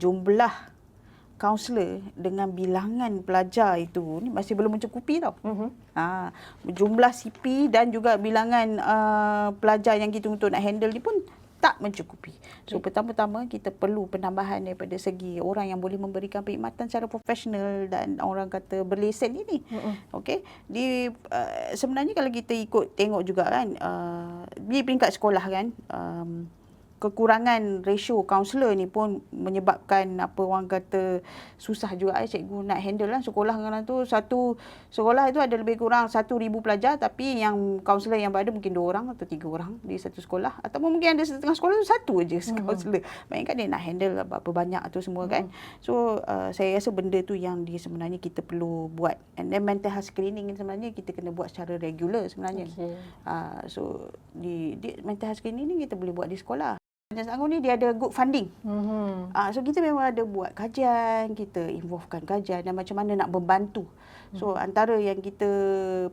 jumlah kaunselor dengan bilangan pelajar itu ni masih belum mencukupi tau. Mhm. Ha, jumlah CP dan juga bilangan uh, pelajar yang kita untuk nak handle ni pun tak mencukupi. So pertama-tama kita perlu penambahan daripada segi orang yang boleh memberikan perkhidmatan secara profesional dan orang kata berlesen ini. Mm-mm. Okey. Di uh, sebenarnya kalau kita ikut tengok juga kan uh, di peringkat sekolah kan um, kekurangan ratio kaunselor ni pun menyebabkan apa orang kata susah juga. Eh cikgu nak handle lah sekolah kadang tu. Satu sekolah itu ada lebih kurang 1000 pelajar tapi yang kaunselor yang berada mungkin dua orang atau tiga orang di satu sekolah. Ataupun mungkin ada setengah sekolah tu satu Mhm. kaunselor bayangkan dia nak handle berapa banyak tu semua kan. So uh, saya rasa benda tu yang dia sebenarnya kita perlu buat. And then mental health screening ni sebenarnya kita kena buat secara regular sebenarnya. Okey. Uh, so di, di mental health screening ni kita boleh buat di sekolah. Dan Selangor ni dia ada good funding. Mhm. Uh, so kita memang ada buat kajian, kita involvekan kajian dan macam mana nak membantu. So antara yang kita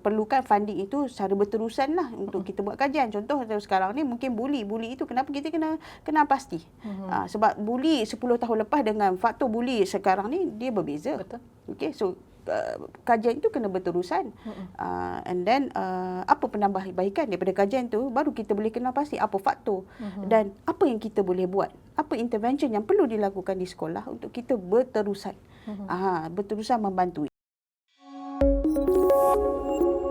perlukan funding itu secara berterusan lah untuk kita buat kajian. Contoh sekarang ni mungkin bully. Bully itu kenapa kita kena kena pasti. Mhm. Uh, sebab bully 10 tahun lepas dengan faktor bully sekarang ni dia berbeza. Betul. Okay, so Eh, kajian itu kena berterusan. Uh, and then uh, apa penambahbaikan daripada kajian itu baru kita boleh kenal pasti apa faktor uh-huh. dan apa yang kita boleh buat. Apa intervention yang perlu dilakukan di sekolah untuk kita berterusan. Uh-huh. Uh, berterusan membantu. Thank you.